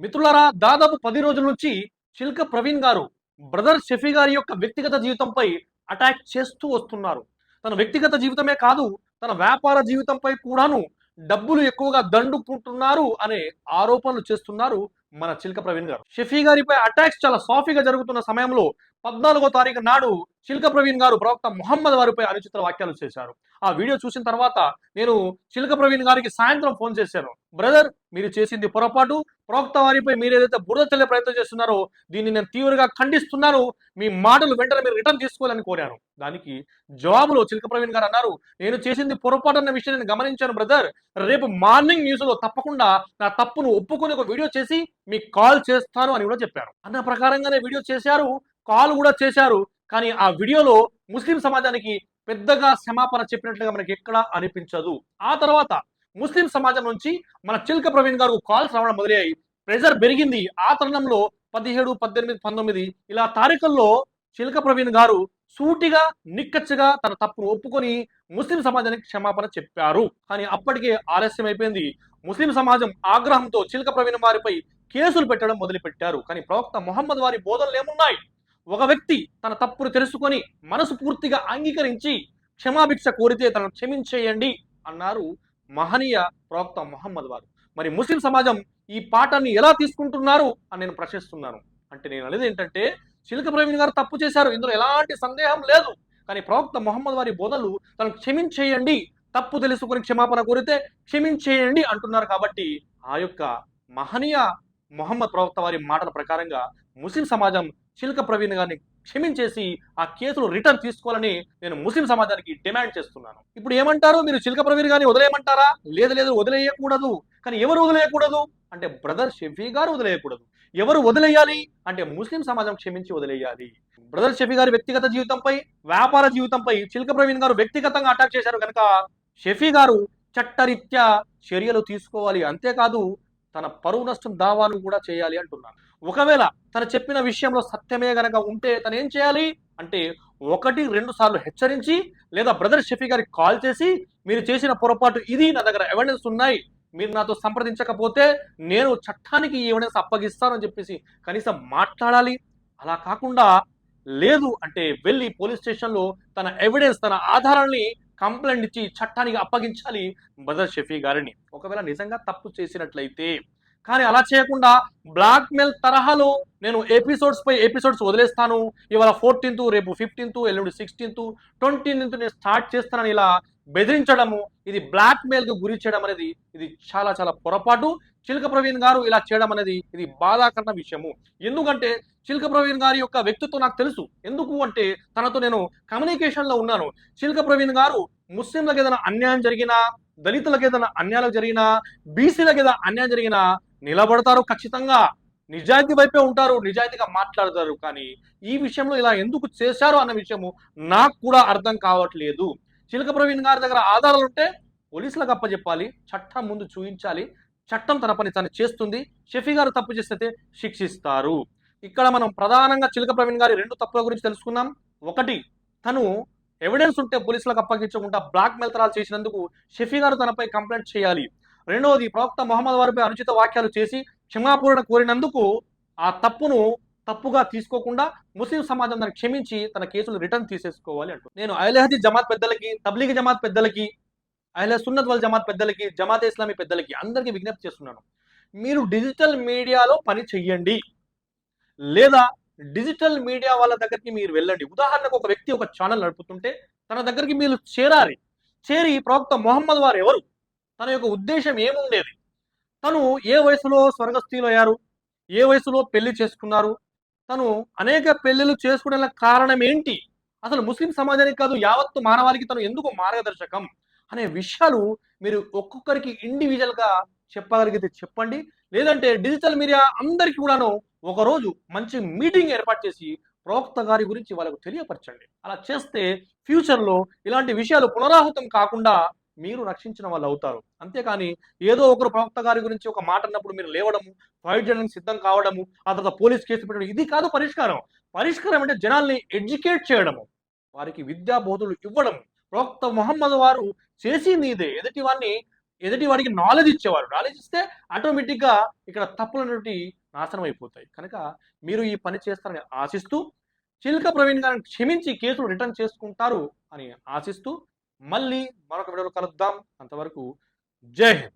మిత్రులారా దాదాపు పది రోజుల నుంచి చిల్క ప్రవీణ్ గారు బ్రదర్ షఫీ గారి యొక్క వ్యక్తిగత జీవితంపై అటాక్ చేస్తూ వస్తున్నారు. తన వ్యక్తిగత జీవితమే కాదు తన వ్యాపార జీవితంపై కూడాను డబ్బులు ఎక్కువగా దండుకుంటున్నారు అనే ఆరోపణలు చేస్తున్నారు మన చిల్క ప్రవీణ్ గారు. షఫీ గారిపై అటాక్స్ చాలా సాఫీగా జరుగుతున్న సమయంలో పద్నాలుగో తారీఖు నాడు చిల్క ప్రవీణ్ గారు ప్రవక్త మొహమ్మద్ వారిపై అనుచిత వ్యాఖ్యలు చేశారు. ఆ వీడియో చూసిన తర్వాత నేను చిల్క ప్రవీణ్ గారికి సాయంత్రం ఫోన్ చేశాను. బ్రదర్ మీరు చేసింది పొరపాటు. ప్రవక్త వారిపై మీరు ఏదైతే బురద చల్లే ప్రయత్నం చేస్తున్నారో దీన్ని నేను తీవ్రంగా ఖండిస్తున్నాను. మీ మాటలు వెంటనే మీరు రిటర్న్ తీసుకోవాలని కోరాను. దానికి జవాబులో చిల్క ప్రవీణ్ గారు అన్నారు నేను చేసింది పొరపాటు అన్న విషయం నేను గమనించాను బ్రదర్. రేపు మార్నింగ్ న్యూస్లో తప్పకుండా నా తప్పును ఒప్పుకొని ఒక వీడియో చేసి మీకు కాల్ చేస్తాను అని కూడా చెప్పారు. అన్న ప్రకారంగానే వీడియో చేశారు కాల్ కూడా చేశారు. కానీ ఆ వీడియోలో ముస్లిం సమాజానికి పెద్దగా క్షమాపణ చెప్పినట్లుగా మనకి ఎక్కడా అనిపించదు. ఆ తర్వాత ముస్లిం సమాజం నుంచి మన చిల్క ప్రవీణ్ గారు కాల్స్ రావడం మొదలయ్యాయి. ప్రెజర్ పెరిగింది. ఆ తరుణంలో పదిహేడు పద్దెనిమిది పంతొమ్మిది ఇలా తారీఖుల్లో చిల్క ప్రవీణ్ గారు సూటిగా నిక్కచ్చగా తన తప్పును ఒప్పుకొని ముస్లిం సమాజానికి క్షమాపణ చెప్పారు. కానీ అప్పటికే ఆలస్యం అయిపోయింది. ముస్లిం సమాజం ఆగ్రహంతో చిల్క ప్రవీణ్ వారిపై కేసులు పెట్టడం మొదలుపెట్టారు. కానీ ప్రవక్త మొహమ్మద్ వారి బోధనలు ఏమున్నాయి? ఒక వ్యక్తి తన తప్పును తెలుసుకొని మనసు పూర్తిగా అంగీకరించి క్షమాభిక్ష కోరితే తనను క్షమించేయండి అన్నారు మహనీయ ప్రవక్త మొహమ్మద్ వారు. మరి ముస్లిం సమాజం ఈ పాఠాన్ని ఎలా తీసుకుంటున్నారు అని నేను ప్రశ్నిస్తున్నాను. అంటే నేను అనేది ఏంటంటే చిలక ప్రవీణ్ గారు తప్పు చేశారు ఇందులో ఎలాంటి సందేహం లేదు. కానీ ప్రవక్త మొహమ్మద్ వారి బోధలు తనను క్షమించేయండి తప్పు తెలుసుకొని క్షమాపణ కోరితే క్షమించేయండి అంటున్నారు కాబట్టి ఆ యొక్క మహనీయ మొహమ్మద్ ప్రవక్త వారి మాటల ప్రకారంగా ముస్లిం సమాజం చిలక ప్రవీణ్ గారిని క్షమించేసి ఆ కేసులు రిటర్న్ తీసుకోవాలని నేను ముస్లిం సమాజానికి డిమాండ్ చేస్తున్నాను. ఇప్పుడు ఏమంటారు? మీరు చిలక ప్రవీణ్ గారిని వదిలేయమంటారా? లేదు లేదు వదిలేయకూడదు. కానీ ఎవరు వదిలేయకూడదు? అంటే బ్రదర్ షఫీ గారు వదిలేయకూడదు. ఎవరు వదిలేయాలి? అంటే ముస్లిం సమాజం క్షమించి వదిలేయాలి. బ్రదర్ షఫీ గారి వ్యక్తిగత జీవితంపై వ్యాపార జీవితంపై చిలక ప్రవీణ్ గారు వ్యక్తిగతంగా అటాక్ చేశారు కనుక షఫీ గారు చట్టరీత్యా చర్యలు తీసుకోవాలి. అంతేకాదు తన పరువు నష్టం దావాను కూడా చేయాలి అంటున్నాను. ఒకవేళ తను చెప్పిన విషయంలో సత్యమే గనక ఉంటే తను ఏం చేయాలి? అంటే ఒకటి రెండు సార్లు హెచ్చరించి లేదా బ్రదర్ షఫీ గారికి కాల్ చేసి మీరు చేసిన పొరపాటు ఇది నా దగ్గర ఎవిడెన్స్ ఉన్నాయి మీరు నాతో సంప్రదించకపోతే నేను చట్టానికి ఈ ఎవిడెన్స్ అప్పగిస్తానని చెప్పేసి కనీసం మాట్లాడాలి. అలా కాకుండా లేదు అంటే వెళ్ళి పోలీస్ స్టేషన్లో తన ఎవిడెన్స్ తన ఆధారాన్ని కంప్లైంట్ ఇచ్చి చట్టానికి అప్పగించాలి బ్రదర్ షఫీ గారిని. ఒకవేళ నిజంగా తప్పు చేసినట్లయితే కానీ అలా చేయకుండా బ్లాక్ మెయిల్ తరహాలో నేను ఎపిసోడ్స్ పై ఎపిసోడ్స్ వదిలేస్తాను. ఇవాళ ఫోర్టీన్త్ రేపు ఫిఫ్టీన్త్ ఎల్లుండి సిక్స్టీన్త్ ట్వంటీన్త్ నేను స్టార్ట్ చేస్తానని ఇలా బెదిరించడము ఇది బ్లాక్ మెయిల్కు గురి చేయడం అనేది ఇది చాలా చాలా పొరపాటు. చిలక ప్రవీణ్ గారు ఇలా చేయడం అనేది ఇది బాధాకరణ విషయము. ఎందుకంటే చిలక ప్రవీణ్ గారి యొక్క వ్యక్తిత్వం నాకు తెలుసు. ఎందుకు అంటే తనతో నేను కమ్యూనికేషన్లో ఉన్నాను. చిలక ప్రవీణ్ గారు ముస్లింలకు ఏదైనా అన్యాయం జరిగినా దళితులకు ఏదైనా అన్యాయం జరిగినా బీసీలకు ఏదైనా అన్యాయం జరిగినా నిలబడతారు ఖచ్చితంగా. నిజాయితీ వైపే ఉంటారు నిజాయితీగా మాట్లాడతారు. కానీ ఈ విషయంలో ఇలా ఎందుకు చేశారు అన్న విషయము నాకు కూడా అర్థం కావట్లేదు. చిలక ప్రవీణ్ గారి దగ్గర ఆధారాలు ఉంటే పోలీసులకు అప్పచెప్పాలి చట్టం ముందు చూపించాలి చట్టం తన పని తను చేస్తుంది షఫీ గారు తప్పు చేస్తే శిక్షిస్తారు. ఇక్కడ మనం ప్రధానంగా చిలక ప్రవీణ్ గారి రెండు తప్పుల గురించి తెలుసుకున్నాం ఒకటి తను ఎవిడెన్స్ ఉంటే పోలీసులకు అప్పగించకుండా బ్లాక్ మెల్తరాలు చేసినందుకు షఫీ గారు తనపై కంప్లైంట్ చేయాలి. రెండవది ప్రవక్త మొహమ్మద్ వారిపై అనుచిత వాక్యాలు చేసి క్షమాపూరణ కోరినందుకు ఆ తప్పును తప్పుగా తీసుకోకుండా ముస్లిం సమాజం దాన్ని క్షమించి తన కేసులు రిటర్న్ తీసేసుకోవాలి అంటూ నేను అయలహది జమాత్ పెద్దలకి తబ్లీగ్ జమాత్ పెద్దలకి అహ్ల సున్నత్ వల్ జమాత్ పెద్దలకి జమాత్ ఇస్లామీ పెద్దలకి అందరికీ విజ్ఞప్తి చేస్తున్నాను. మీరు డిజిటల్ మీడియాలో పని చెయ్యండి. లేదా డిజిటల్ మీడియా వాళ్ళ దగ్గరికి మీరు వెళ్ళండి. ఉదాహరణకు ఒక వ్యక్తి ఒక ఛానల్ నడుపుతుంటే తన దగ్గరికి మీరు చేరాలి. చేరి ప్రవక్త మొహమ్మద్ వారు ఎవరు? తన యొక్క ఉద్దేశం ఏముండేది? తను ఏ వయసులో స్వర్గస్థులు అయ్యారు? ఏ వయసులో పెళ్ళి చేసుకున్నారు? తను అనేక పెళ్ళిలు చేసుకునే కారణం ఏంటి? అసలు ముస్లిం సమాజానికి కాదు యావత్తు మానవాళికి తను ఎందుకు మార్గదర్శకం? అనే విషయాలు మీరు ఒక్కొక్కరికి ఇండివిజువల్గా చెప్పగలిగితే చెప్పండి. లేదంటే డిజిటల్ మీడియా అందరికీ కూడాను ఒకరోజు మంచి మీటింగ్ ఏర్పాటు చేసి ప్రవక్త గారి గురించి వాళ్ళకు తెలియపరచండి. అలా చేస్తే ఫ్యూచర్లో ఇలాంటి విషయాలు పునరావృతం కాకుండా మీరు రక్షించిన వాళ్ళు అవుతారు అంతేకాని ఏదో ఒకరు ప్రవక్త గారి గురించి ఒక మాట అన్నప్పుడు మీరు లేవడము ఫైట్ చేయడానికి సిద్ధం కావడము ఆ తర్వాత పోలీస్ కేసు పెట్టడం ఇది కాదు పరిష్కారం. పరిష్కారం అంటే జనాల్ని ఎడ్యుకేట్ చేయడము వారికి విద్యా బోధులు ఇవ్వడం ప్రవక్త మొహమ్మద్ వారు చేసింది ఇదే. ఎదుటి వారిని ఎదుటి వాడికి నాలెడ్జ్ ఇచ్చేవారు. నాలెడ్జ్ ఇస్తే ఆటోమేటిక్గా ఇక్కడ తప్పులు నాశనం అయిపోతాయి. కనుక మీరు ఈ పని చేస్తారని ఆశిస్తూ చిల్క ప్రవీణ్ గారిని క్షమించి కేసులు రిటర్న్ చేసుకుంటారు అని ఆశిస్తూ మళ్ళీ మరొక వీడియోలో కలుద్దాం. అంతవరకు జై హింద్.